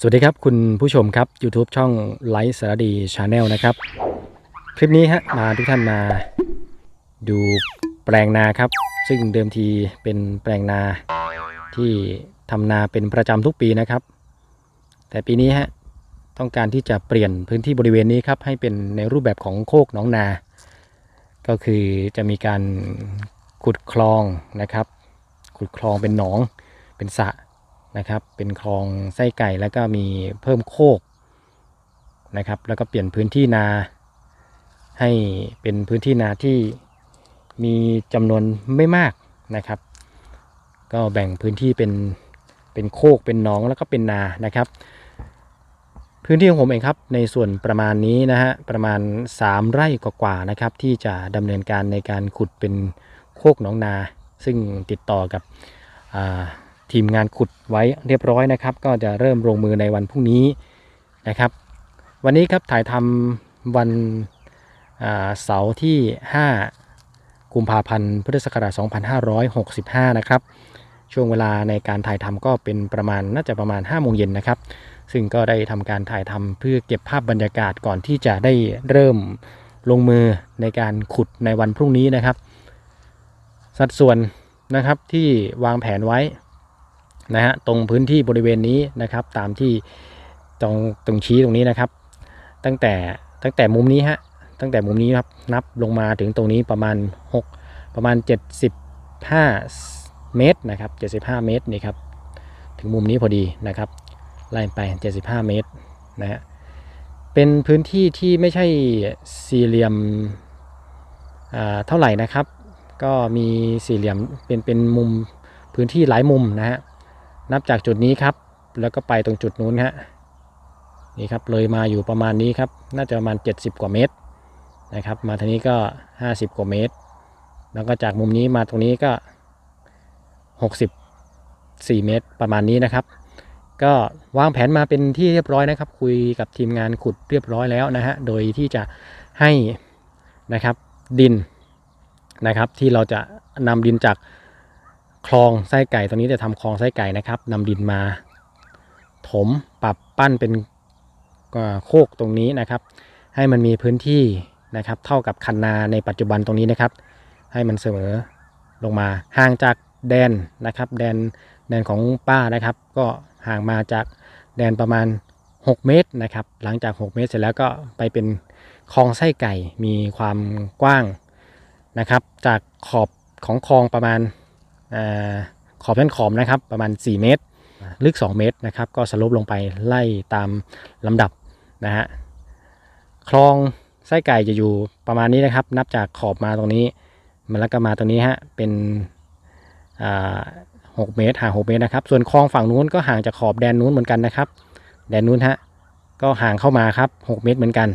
สวัสดีครับคุณผู้ชมครับ YouTube ช่องไลฟ์สารดีชาแนลนะครับ คลิปนี้ฮะมาทุกท่านมาดูแปลงนาครับ ซึ่งเดิมทีเป็นแปลงนาที่ทำนาเป็นประจำทุกปีนะครับ แต่ปีนี้ฮะต้องการที่จะเปลี่ยนพื้นที่บริเวณนี้ครับ ให้เป็นในรูปแบบของโคกหนองนา ก็คือจะมีการขุดคลองนะครับ ขุดคลองเป็นหนองเป็นสระ นะครับ เป็นคลองไส้ไก่แล้วก็มีเพิ่มโคกนะครับ แล้วก็เปลี่ยนพื้นที่นา ให้เป็นพื้นที่นาที่มีจำนวนไม่มากนะครับ ก็แบ่งพื้นที่เป็นเป็นโคกเป็นหนองแล้วก็เป็นนานะครับ พื้นที่ของผมเองครับในส่วนประมาณนี้นะฮะประมาณ 3 ไร่กว่าๆนะครับ ที่จะดำเนินการในการขุดเป็นโคกหนองนา ซึ่งติดต่อกับอ่า ทีมงานขุดไว้เรียบร้อยนะครับ ก็จะเริ่มลงมือในวันพรุ่งนี้นะครับ วันนี้ครับถ่ายทำวันเสาร์ที่ 5 กุมภาพันธ์ พุทธศักราช 2565 นะครับ ช่วงเวลาในการถ่ายทำก็เป็นประมาณน่าจะประมาณ 5 โมงเย็นนะครับ ซึ่งก็ได้ทำการถ่ายทำเพื่อเก็บภาพบรรยากาศก่อนที่จะได้เริ่มลงมือในการขุดในวันพรุ่งนี้นะครับ สัดส่วนนะครับที่วางแผนไว้ นะฮะตรงพื้นที่บริเวณนี้นะครับ ตามที่ตรงตรงชี้ตรงนี้นะครับ ตั้งแต่ตั้งแต่มุมนี้ฮะตั้งแต่มุมนี้ครับนับลงมาถึงตรงนี้ประมาณ 6 ประมาณ 75 เมตรนะครับ 75 เมตรนี่ครับถึงมุมนี้พอดีนะครับไล่ไป 75 เมตรนะฮะเป็นพื้นที่ที่ไม่ใช่สี่เหลี่ยมอ่าเท่าไหร่นะครับ ก็มีสี่เหลี่ยมเป็นเป็นมุมพื้นที่หลายมุมนะฮะ นับจากจุดนี้ครับ แล้วก็ไปตรงจุดนู้นฮะนี่ครับเลยมาอยู่ประมาณนี้ครับน่าจะประมาณ 70 กว่าเมตรนะครับ มาทางนี้ก็ 50 กว่าเมตร แล้วก็จากมุมนี้มาตรงนี้ก็ 64 เมตรประมาณนี้นะครับ ก็วางแผนมาเป็นที่เรียบร้อยนะครับ คุยกับทีมงานขุดเรียบร้อยแล้วนะฮะโดยที่จะให้นะครับดินนะครับที่เราจะนำดินจาก คลองไส้ไก่ตรงนี้จะทำคลองไส้ไก่นะครับนำดินมา ถมปรับปั้นเป็นโคกตรงนี้นะครับ ให้มันมีพื้นที่นะครับ เท่ากับคันนาในปัจจุบันตรงนี้นะครับ ให้มันเสมอลงมาห่างจากแดนนะครับแดนแดนของป้านะครับ ก็ห่างมาจากแดนประมาณ 6 เมตรนะครับ หลังจาก 6 เมตรเสร็จแล้วก็ไปเป็นคลองไส้ไก่มีความกว้างนะครับ จากขอบของคลองประมาณ ขอบด้านขอบนะครับประมาณ 4 เมตร ลึก 2 เมตรนะครับก็สลบลงไปไล่ตามลำดับนะฮะคลองไส้ไก่จะอยู่ประมาณนี้นะครับ นับจากขอบมาตรงนี้มันแล้วก็มาตรงนี้ฮะเป็นหกเมตรห่างหกเมตรนะครับ ส่วนคลองฝั่งนู้นก็ห่างจากขอบแดนนู้นเหมือนกันนะครับ แดนนู้นฮะก็ห่างเข้ามาครับหกเมตรเหมือนกัน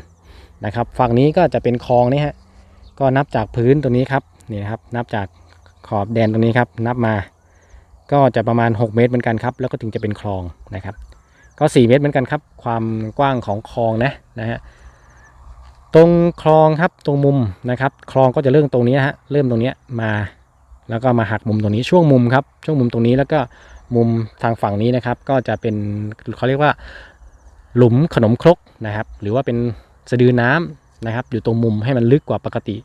นะครับ ฝั่งนี้ก็จะเป็นคลองนี่ฮะก็นับจากพื้นตรงนี้ครับนี่นะครับนับจาก ขอบแดนตรงนี้ครับนับมา ก็จะประมาณ 6 เมตรเหมือนกันครับ แล้วก็ถึงจะเป็นคลองนะครับ ก็ 4 เมตรเหมือนกันครับ ความกว้างของคลองนะนะฮะตรงคลองครับตรงมุมนะครับ คลองก็จะเริ่มตรงนี้นะฮะเริ่มตรงเนี้ยมา แล้วก็มาหักมุมตรงนี้ช่วงมุมครับช่วงมุมตรงนี้แล้วก็มุมทางฝั่งนี้นะครับ ก็จะเป็นเขาเรียกว่าหลุมขนมครกนะครับ หรือว่าเป็นสะดือน้ำนะครับ อยู่ตรงมุมให้มันลึกกว่าปกติ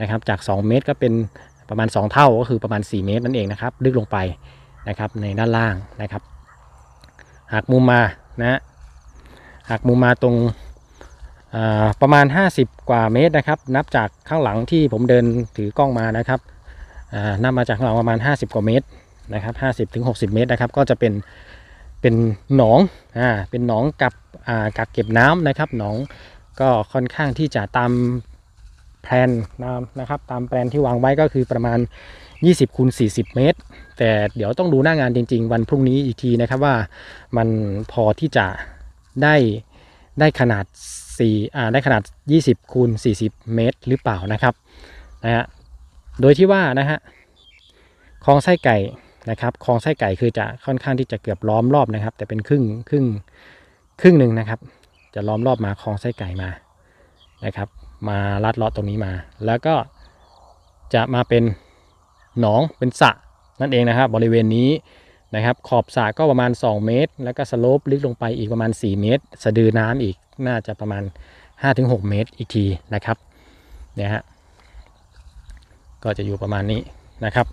นะครับ จาก 2 เมตรก็เป็น ประมาณ 2 เท่าก็คือประมาณ 4 เมตรนั่นเองนะครับ ลึกลงไปนะครับในด้านล่างนะครับหักมุมมานะหักมุมมาตรงประมาณ 50 กว่าเมตรนะครับ นับจากข้างหลังที่ผมเดินถือกล้องมานะครับนับมาจากข้างหลังประมาณ 50 กว่าเมตรนะครับ50ถึง60 เมตรนะครับ ก็จะเป็นเป็นหนองอ่าเป็นหนองกับอ่ากักเก็บน้ำนะครับหนองก็ค่อนข้างที่จะตาม แพลนนะครับตามแปลนที่วางไว้ก็คือประมาณ 20คูณ40 เมตร แต่เดี๋ยวต้องดูหน้างานจริง ๆ วันพรุ่งนี้อีกทีนะครับว่ามันพอที่จะได้ได้ขนาด4อ่าได้ขนาด 20คูณ40 เมตรหรือเปล่านะครับนะฮะโดยที่ว่านะฮะคลองไส้ไก่นะครับคลองไส้ไก่คือจะค่อนข้างที่จะเกือบล้อมรอบนะครับ แต่เป็นครึ่งครึ่งครึ่งหนึ่งนะครับ จะล้อมรอบมาคลองไส้ไก่มานะครับ มาลัดเลาะตรงนี้มา แล้วก็จะมาเป็นหนองเป็นสระนั่นเองนะครับ บริเวณนี้นะครับ ขอบสระก็ประมาณ 2 เมตร แล้วก็สโลปลึกลงไปอีกประมาณ 4 เมตร สะดือน้ำอีกน่าจะประมาณ 5-6 เมตรอีกทีนะครับเนี่ยฮะก็จะอยู่ประมาณนี้นะครับ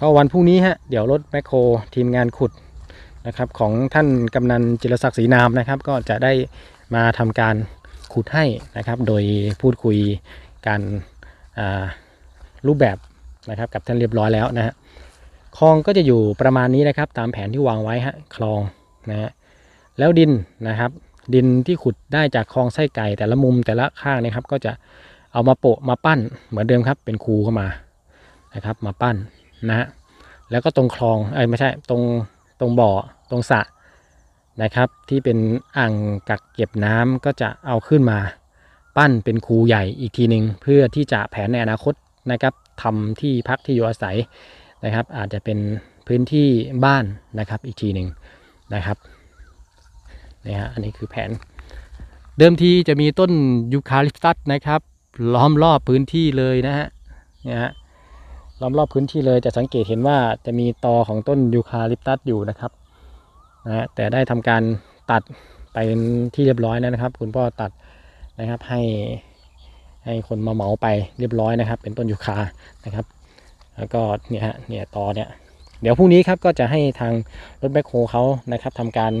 ก็วันพรุ่งนี้ฮะเดี๋ยวรถแมคโครทีมงานขุด นะครับของท่านกำนันจิรศักดิ์ศรีนามนะครับ ก็จะได้มาทำการขุดให้นะครับ โดยพูดคุยการรูปแบบนะครับกับท่านเรียบร้อยแล้วนะฮะคลองก็จะอยู่ประมาณนี้นะครับ ตามแผนที่วางไว้ฮะคลองนะฮะแล้วดินนะครับ ดินที่ขุดได้จากคลองไส้ไก่แต่ละมุมแต่ละข้างนะครับ ก็จะเอามาโปะมาปั้นเหมือนเดิมครับเป็นคูเข้ามานะครับ มาปั้นนะฮะแล้วก็ตรงคลองเอ้ยไม่ใช่ตรงตรงบ่อ ตรงสระนะครับ ที่เป็นอ่างกักเก็บน้ำก็จะเอาขึ้นมา ปั้นเป็นคูใหญ่อีกทีหนึ่งเพื่อที่จะแผนในอนาคตนะครับทำที่พักที่อยู่อาศัยนะครับ อาจจะเป็นพื้นที่บ้านนะครับอีกทีหนึ่งนะครับนี่ฮะอันนี้คือแผน เดิมทีจะมีต้นยูคาลิปตัสนะครับ ล้อมรอบพื้นที่เลยนะฮะเนี่ยฮะล้อมรอบพื้นที่เลยจะสังเกตเห็นว่าจะมีตอของต้นยูคาลิปตัสอยู่นะครับ นะแต่ได้ทำการตัดไปที่เรียบร้อยแล้วนะครับ คุณพ่อตัดนะครับให้ให้คนมาเหมาไปเรียบร้อยนะครับ เป็นต้นยูคานะครับ แล้วก็เนี่ยฮะเนี่ยตอเนี่ยเดี๋ยวพรุ่งนี้ครับก็จะให้ทางรถแบคโฮเขานะครับทำการ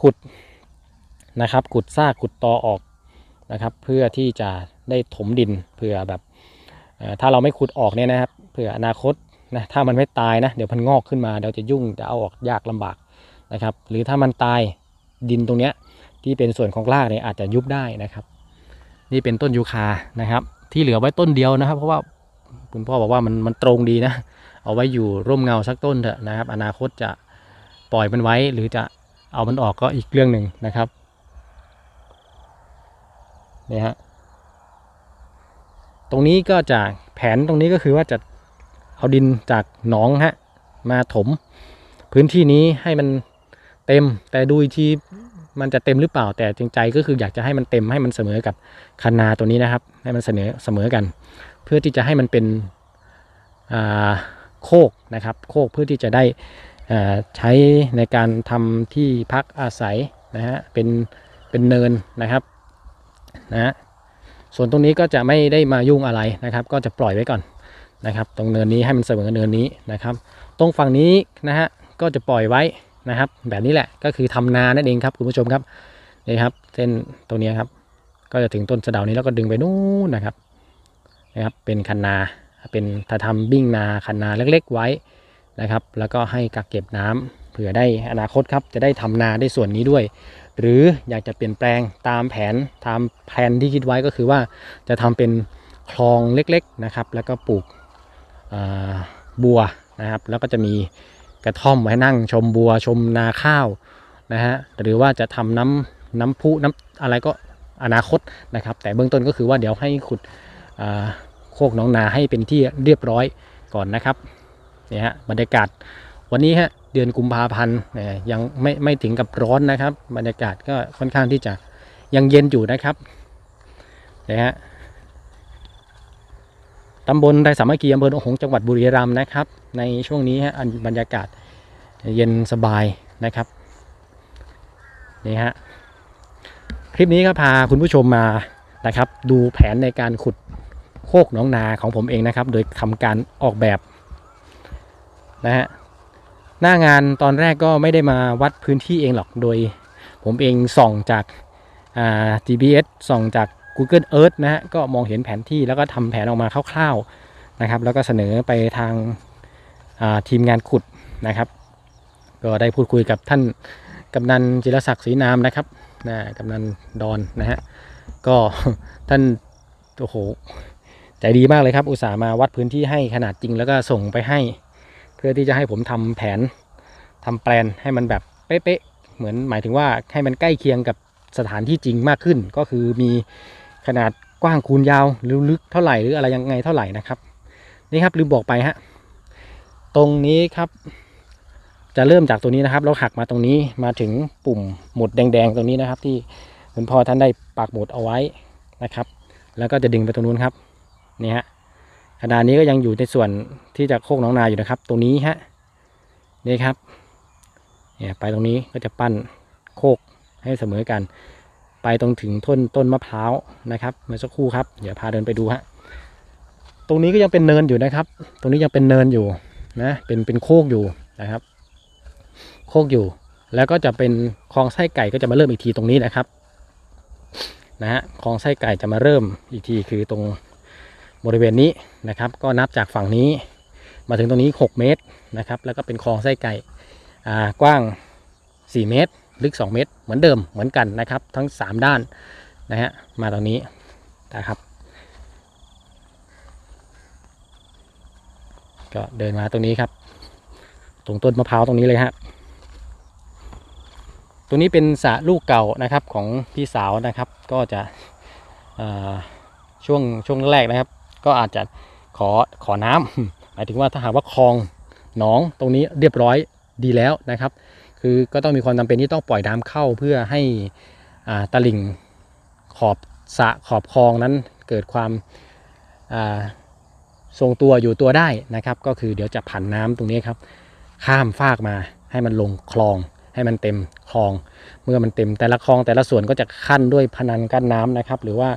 ขุดนะครับขุดซากขุดตอออกนะครับ เพื่อที่จะได้ถมดินเพื่อแบบถ้าเราไม่ขุดออกเนี่ยนะครับเผื่ออนาคตนะถ้ามันไม่ตายนะ เดี๋ยวมันงอกขึ้นมาเดี๋ยวจะยุ่งจะเอาออกยากลำบาก นะครับ หรือถ้ามันตายดินตรงเนี้ยที่เป็นส่วนของรากเนี่ยอาจจะยุบได้นะครับ นี่เป็นต้นยูคานะครับ ที่เหลือไว้ต้นเดียวนะครับ เพราะว่าคุณพ่อบอกว่ามันมันตรงดีนะ เอาไว้อยู่ร่มเงาสักต้นเถอะนะครับ อนาคตจะปล่อยมันไว้ หรือจะเอามันออกก็อีกเรื่องหนึ่งนะครับนี่ฮะตรงนี้ก็จะแผนตรงนี้ก็คือว่าจะเอาดินจากหนองฮะมาถมพื้นที่นี้ให้มัน เต็ม แต่ดูอีกทีมันจะเต็มหรือเปล่า แต่จริงใจก็คืออยากจะให้มันเต็มให้มันเสมอกับคันนาตัวนี้นะครับ ให้มันเสมอเสมอกัน เพื่อที่จะให้มันเป็นโคกนะครับโคกเพื่อที่จะได้ใช้ในการทำที่พักอาศัยนะฮะเป็นเป็นเนินนะครับนะฮะส่วนตรงนี้ก็จะไม่ได้มายุ่งอะไรนะครับ ก็จะปล่อยไว้ก่อนนะครับ ตรงเนินนี้ให้มันเสมอเนินนี้นะครับ ตรงฝั่งนี้นะฮะก็จะปล่อยไว้ นะครับ แบบนี้แหละก็คือทำนานั่นเองครับคุณผู้ชมครับนี่ครับ เส้นตรงนี้ครับ ก็จะถึงต้นสะเดานี้แล้วก็ดึงไปนู่นนะครับนะครับ เป็นคันนาเป็นถ้าทำบิ้งนาคันนาเล็ก ๆ ไว้นะครับ แล้วก็ให้กักเก็บน้ำเผื่อได้อนาคตครับจะได้ทำนาได้ส่วนนี้ด้วย หรืออยากจะเปลี่ยนแปลงตามแผนตามแผนที่คิดไว้ก็คือว่าจะทำเป็นคลองเล็กๆนะครับ แล้วก็ปลูกบัวนะครับ แล้วก็จะมี กระท่อมไว้นั่งชมบัวชมนาข้าวนะฮะหรือว่าจะทำน้ำน้ำพุน้ำอะไรก็อนาคตนะครับ แต่เบื้องต้นก็คือว่าเดี๋ยวให้ขุดโคกหน้องนาให้เป็นที่เรียบร้อยก่อนนะครับเนี่ยฮะบรรยากาศวันนี้ฮะเดือนกุมภาพันธ์ยังไม่ไม่ถึงกับร้อนนะครับ บรรยากาศก็ค่อนข้างที่จะยังเย็นอยู่นะครับนะฮะ ตำบลไดสามัคคีอำเภอหนองหงจังหวัดบุรีรัมย์นะครับ ในช่วงนี้ฮะบรรยากาศเย็นสบายนะครับนี่ฮะคลิปนี้ก็พาคุณผู้ชมมานะครับ ดูแผนในการขุดโคกหนองนาของผมเองนะครับ โดยทำการออกแบบนะฮะหน้างานตอนแรกก็ไม่ได้มาวัดพื้นที่เองหรอกโดยผมเองส่องจากอ่า GPS ส่องจาก Google Earth นะฮะก็มองเห็นแผนที่แล้วก็ทำแผนออกมาคร่าวๆนะครับ แล้วก็เสนอไปทางาทีมงานขุดนะครับ ก็ได้พูดคุยกับท่านกำนันจิรศักดิ์ศรีนามนะครับนะกำนันดอนนะฮะก็ท่านโอ้โหใจดีมากเลยครับ อุตส่าห์มาวัดพื้นที่ให้ขนาดจริงแล้วก็ส่งไปให้ เพื่อที่จะให้ผมทำแผนทำแปลนให้มันแบบเป๊ะๆเหมือนหมายถึงว่าให้มันใกล้เคียงกับสถานที่จริงมากขึ้น ก็คือมี ขนาดกว้างคูณยาวหรือลึกเท่าไหร่หรืออะไรยังไงเท่าไหร่นะครับ นี่ครับลืมบอกไปฮะตรงนี้ครับ จะเริ่มจากตัวนี้นะครับแล้วหักมาตรงนี้มาถึงปุ่มหมุดแดงๆตรงนี้นะครับ ที่คุณพ่อท่านได้ปักหมุดเอาไว้นะครับ แล้วก็จะดึงไปตรงนู้นครับนี่ฮะขณะนี้ก็ยังอยู่ในส่วนที่จะโคกน้องนาอยู่นะครับ ตรงนี้ฮะนี่ครับเนี่ยไปตรงนี้ก็จะปั้นโคกให้เสมอกัน ไปตรงถึงต้นต้นมะพร้าวนะครับเมื่อสักครู่ครับเดี๋ยวพาเดินไปดูฮะตรงนี้ก็ยังเป็นเนินอยู่นะครับ ตรงนี้ยังเป็นเนินอยู่นะเป็นเป็นโคกอยู่นะครับ โคกอยู่ แล้วก็จะเป็นคลองไส้ไก่ก็จะมาเริ่มอีกทีตรงนี้นะครับนะฮะคลองไส้ไก่จะมาเริ่มอีกทีคือตรงบริเวณนี้นะครับ ก็นับจากฝั่งนี้ มาถึงตรงนี้ 6 เมตรนะครับ แล้วก็เป็นคลองไส้ไก่กว้าง 4 เมตร ลึก 2 เมตร เหมือนเดิมเหมือนกันนะครับ ทั้ง 3 ด้านนะฮะมาตรงนี้นะครับ ก็เดินมาตรงนี้ครับ ตรงต้นมะพร้าวตรงนี้เลยฮะตรงนี้เป็นสระลูกเก่านะครับของพี่สาวนะครับ ก็จะช่วงช่วงแรกนะครับ ก็อาจจะขอขอน้ำหมายถึงว่าถ้าหากว่าคลองหนองตรงนี้เรียบร้อยดีแล้วนะครับ คือก็ต้องมีความจำเป็นที่ต้องปล่อยน้ำเข้าเพื่อให้อ่าตลิ่งขอบสะขอบคลองนั้นเกิดความอ่าทรงตัวอยู่ตัวได้นะครับ ก็คือเดี๋ยวจะผันน้ำตรงนี้ครับ ข้ามฟากมาให้มันลงคลอง ให้มันเต็มคลอง เมื่อมันเต็มแต่ละคลองแต่ละส่วนก็จะขั้นด้วยพนังกั้นน้ำนะครับ หรือว่า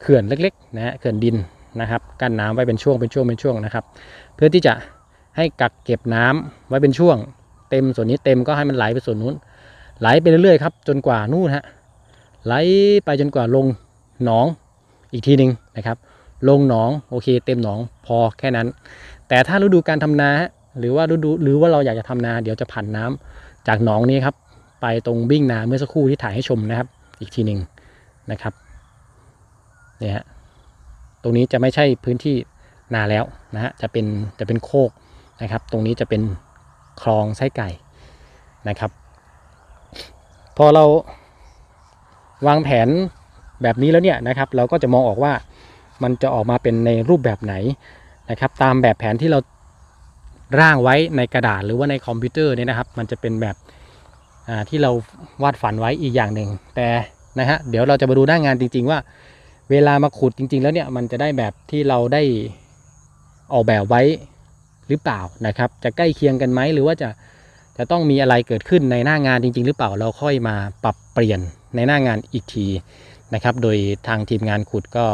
เขื่อนเล็กๆนะฮะเขื่อนดินนะครับกั้นน้ำไว้เป็นช่วงเป็นช่วงเป็นช่วงนะครับ เพื่อที่จะให้กักเก็บน้ำไว้เป็นช่วง ต็มส่วนนี้เต็มก็ให้มันไหลไปส่วนนู้น ไหลไปเรื่อยๆครับ จนกว่านู่นฮะไหลไปจนกว่าลงหนองอีกทีหนึ่งนะครับ ลงหนองโอเค เต็มหนองพอแค่นั้น แต่ถ้าฤดูการทำนาหรือว่าฤดูหรือว่าเราอยากจะทำนา เดี๋ยวจะผ่านน้ำจากหนองนี้ครับ ไปตรงบิ้งนาเมื่อสักครู่ที่ถ่ายให้ชมนะครับ อีกทีหนึ่งนะครับเนี่ยฮะตรงนี้จะไม่ใช่พื้นที่นาแล้วนะฮะจะเป็นจะเป็นโคกนะครับ ตรงนี้จะเป็น คลองไส้ไก่นะครับ พอเราวางแผนแบบนี้แล้วเนี่ยนะครับ เราก็จะมองออกว่ามันจะออกมาเป็นในรูปแบบไหนนะครับ ตามแบบแผนที่เราร่างไว้ในกระดาษหรือว่าในคอมพิวเตอร์เนี่ยนะครับ มันจะเป็นแบบที่เราวาดฝันไว้อีกอย่างหนึ่งแต่นะฮะเดี๋ยวเราจะมาดูหน้างานจริง ๆ ว่า เวลามาขุดจริง ๆ แล้วเนี่ยมันจะได้แบบที่เราได้ออกแบบไว้ หรือเปล่านะครับ จะใกล้เคียงกันไหมหรือว่าจะจะต้องมีอะไรเกิดขึ้นในหน้างานจริง ๆ หรือเปล่าเราค่อยมาปรับเปลี่ยนในหน้างานอีกทีนะครับ โดยทางทีมงานขุดก็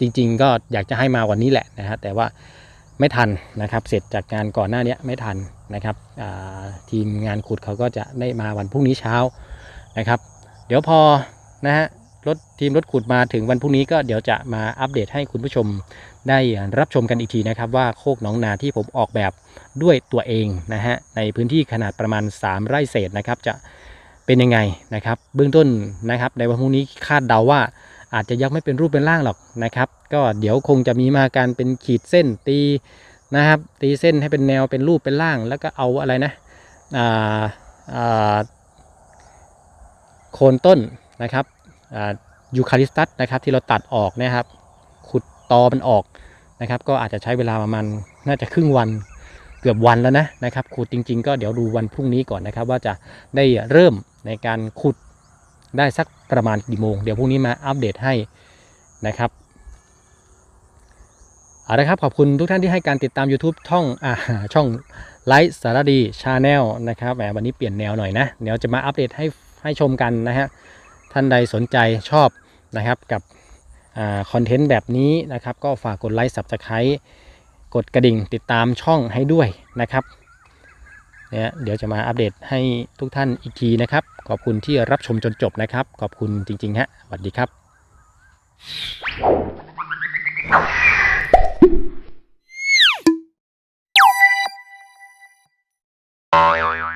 จริง ๆ ก็อยากจะให้มาวันนี้แหละนะฮะแต่ว่าไม่ทันนะครับ เสร็จจากงานก่อนหน้านี้ไม่ทันนะครับทีมงานขุดเขาก็จะได้มาวันพรุ่งนี้เช้านะครับ เดี๋ยวพอนะฮะรถทีมรถขุดมาถึงวันพรุ่งนี้ก็เดี๋ยวจะมาอัปเดตให้คุณผู้ชม ได้รับชมกันอีกทีนะครับว่าโคกหนองนาที่ผมออกแบบด้วยตัวเองนะฮะในพื้นที่ขนาดประมาณ 3 ไร่เศษนะครับจะเป็นยังไงนะครับ เบื้องต้นนะครับ ในวันพรุ่งนี้คาดเดาว่าอาจจะยังไม่เป็นรูปเป็นร่างหรอกนะครับ ก็เดี๋ยวคงจะมีมาการเป็นขีดเส้นตีนะครับ ตีเส้นให้เป็นแนวเป็นรูปเป็นร่าง แล้วก็เอาอะไรนะอ่าอ่าโคนต้นนะครับยูคาลิปตัสนะครับที่เราตัดออกนะครับ ตอมันออกนะครับ ก็อาจจะใช้เวลาประมาณน่าจะครึ่งวันเกือบวันแล้วนะนะครับขุดจริง ๆ ก็เดี๋ยวดูวันพรุ่งนี้ก่อนนะครับ ว่าจะได้เริ่มในการขุดได้สักประมาณกี่โมง เดี๋ยวพรุ่งนี้มาอัปเดตให้นะครับเอาละครับขอบคุณทุกท่านที่ให้การติดตาม YouTube ช่องอาช่องไลฟ์สารดีชาแนลนะครับแหมวันนี้เปลี่ยนแนวหน่อยนะ เดี๋ยวจะมาอัปเดตให้ให้ชมกันนะฮะท่านใดสนใจชอบนะครับกับ คอนเทนต์แบบนี้นะครับ ก็ฝากกดไลค์สับสไครต์กดกระดิ่งติดตามช่องให้ด้วยนะครับเนี่ยเดี๋ยวจะมาอัปเดตให้ทุกท่านอีกทีนะครับ ขอบคุณที่รับชมจนจบนะครับ ขอบคุณจริงๆฮะสวัสดีครับおいおいおい